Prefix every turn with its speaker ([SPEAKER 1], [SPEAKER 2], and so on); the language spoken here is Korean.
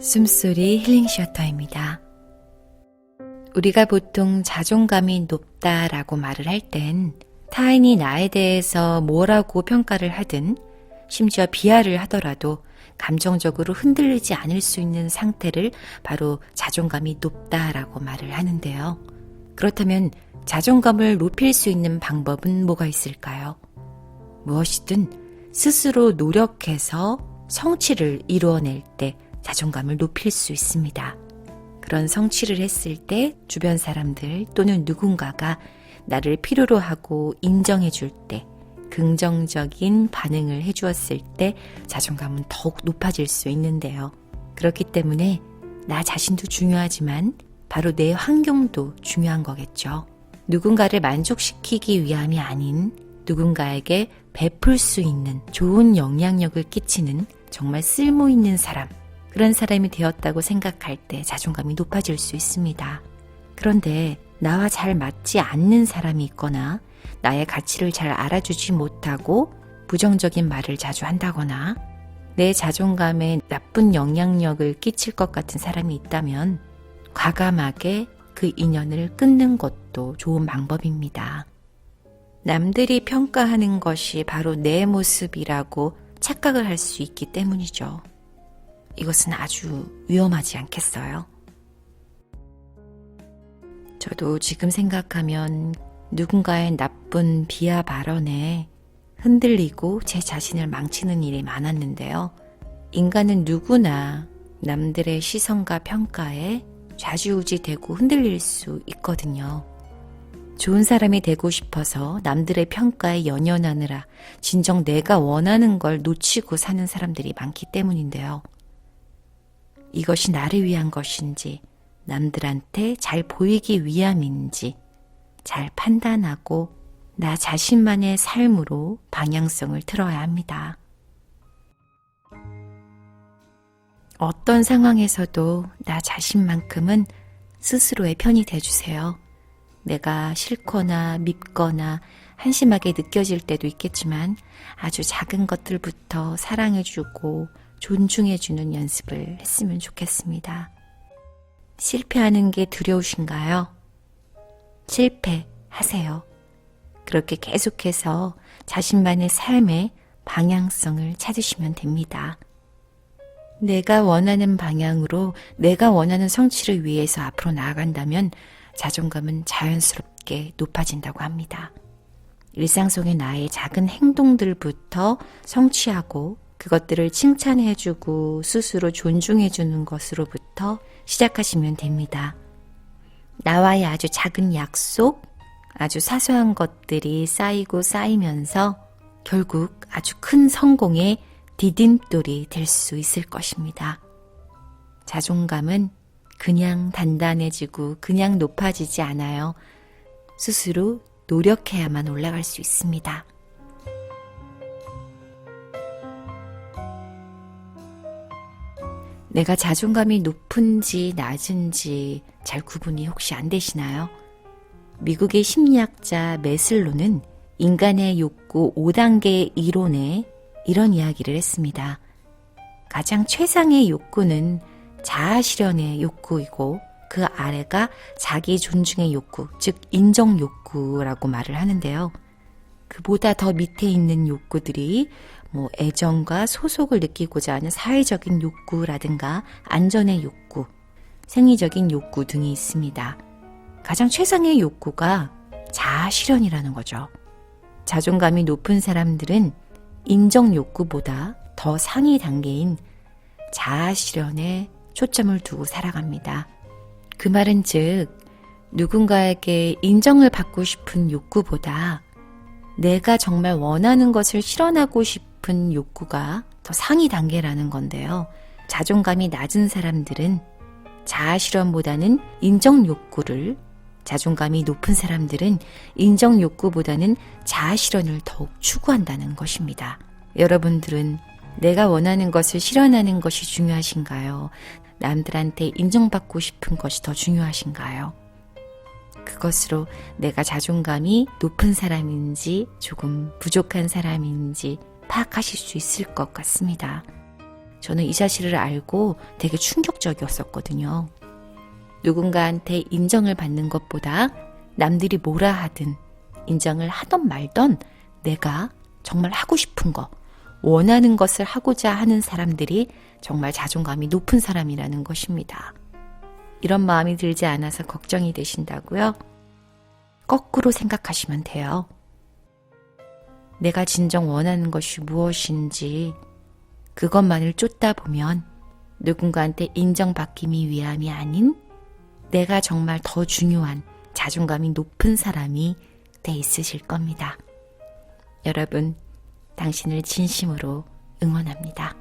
[SPEAKER 1] 숨소리 힐링 셔터입니다. 우리가 보통 자존감이 높다라고 말을 할 땐 타인이 나에 대해서 뭐라고 평가를 하든 심지어 비하를 하더라도 감정적으로 흔들리지 않을 수 있는 상태를 바로 자존감이 높다라고 말을 하는데요. 그렇다면 자존감을 높일 수 있는 방법은 뭐가 있을까요? 무엇이든 스스로 노력해서 성취를 이루어낼 때 자존감을 높일 수 있습니다. 그런 성취를 했을 때 주변 사람들 또는 누군가가 나를 필요로 하고 인정해 줄 때, 긍정적인 반응을 해 주었을 때 자존감은 더욱 높아질 수 있는데요. 그렇기 때문에 나 자신도 중요하지만 바로 내 환경도 중요한 거겠죠. 누군가를 만족시키기 위함이 아닌 누군가에게 베풀 수 있는 좋은 영향력을 끼치는 정말 쓸모 있는 사람, 그런 사람이 되었다고 생각할 때 자존감이 높아질 수 있습니다. 그런데 나와 잘 맞지 않는 사람이 있거나 나의 가치를 잘 알아주지 못하고 부정적인 말을 자주 한다거나 내 자존감에 나쁜 영향력을 끼칠 것 같은 사람이 있다면 과감하게 그 인연을 끊는 것도 좋은 방법입니다. 남들이 평가하는 것이 바로 내 모습이라고 착각을 할 수 있기 때문이죠. 이것은 아주 위험하지 않겠어요? 저도 지금 생각하면 누군가의 나쁜 비하 발언에 흔들리고 제 자신을 망치는 일이 많았는데요. 인간은 누구나 남들의 시선과 평가에 좌지우지 되고 흔들릴 수 있거든요. 좋은 사람이 되고 싶어서 남들의 평가에 연연하느라 진정 내가 원하는 걸 놓치고 사는 사람들이 많기 때문인데요. 이것이 나를 위한 것인지, 남들한테 잘 보이기 위함인지 잘 판단하고 나 자신만의 삶으로 방향성을 틀어야 합니다. 어떤 상황에서도 나 자신만큼은 스스로의 편이 돼주세요. 내가 싫거나 밉거나 한심하게 느껴질 때도 있겠지만 아주 작은 것들부터 사랑해주고 존중해주는 연습을 했으면 좋겠습니다. 실패하는 게 두려우신가요? 실패하세요. 그렇게 계속해서 자신만의 삶의 방향성을 찾으시면 됩니다. 내가 원하는 방향으로 내가 원하는 성취를 위해서 앞으로 나아간다면 자존감은 자연스럽게 높아진다고 합니다. 일상 속의 나의 작은 행동들부터 성취하고 그것들을 칭찬해주고 스스로 존중해주는 것으로부터 시작하시면 됩니다. 나와의 아주 작은 약속, 아주 사소한 것들이 쌓이고 쌓이면서 결국 아주 큰 성공의 디딤돌이 될 수 있을 것입니다. 자존감은 그냥 단단해지고 그냥 높아지지 않아요. 스스로 노력해야만 올라갈 수 있습니다. 내가 자존감이 높은지 낮은지 잘 구분이 혹시 안 되시나요? 미국의 심리학자 메슬로는 인간의 욕구 5단계 이론에 이런 이야기를 했습니다. 가장 최상의 욕구는 자아 실현의 욕구이고 그 아래가 자기 존중의 욕구, 즉 인정 욕구라고 말을 하는데요. 그보다 더 밑에 있는 욕구들이 뭐 애정과 소속을 느끼고자 하는 사회적인 욕구라든가 안전의 욕구, 생리적인 욕구 등이 있습니다. 가장 최상의 욕구가 자아 실현이라는 거죠. 자존감이 높은 사람들은 인정 욕구보다 더 상위 단계인 자아 실현에 초점을 두고 살아갑니다. 그 말은 즉, 누군가에게 인정을 받고 싶은 욕구보다 내가 정말 원하는 것을 실현하고 싶은 욕구가 더 상위 단계라는 건데요. 자존감이 낮은 사람들은 자아 실현보다는 인정 욕구를, 자존감이 높은 사람들은 인정 욕구보다는 자아 실현을 더욱 추구한다는 것입니다. 여러분들은 내가 원하는 것을 실현하는 것이 중요하신가요? 남들한테 인정받고 싶은 것이 더 중요하신가요? 그것으로 내가 자존감이 높은 사람인지 조금 부족한 사람인지 파악하실 수 있을 것 같습니다. 저는 이 사실을 알고 되게 충격적이었었거든요. 누군가한테 인정을 받는 것보다 남들이 뭐라 하든 인정을 하던 말던 내가 정말 하고 싶은 거, 원하는 것을 하고자 하는 사람들이 정말 자존감이 높은 사람이라는 것입니다. 이런 마음이 들지 않아서 걱정이 되신다고요? 거꾸로 생각하시면 돼요. 내가 진정 원하는 것이 무엇인지 그것만을 쫓다 보면 누군가한테 인정받기 위함이 아닌 내가 정말 더 중요한 자존감이 높은 사람이 돼 있으실 겁니다. 여러분, 당신을 진심으로 응원합니다.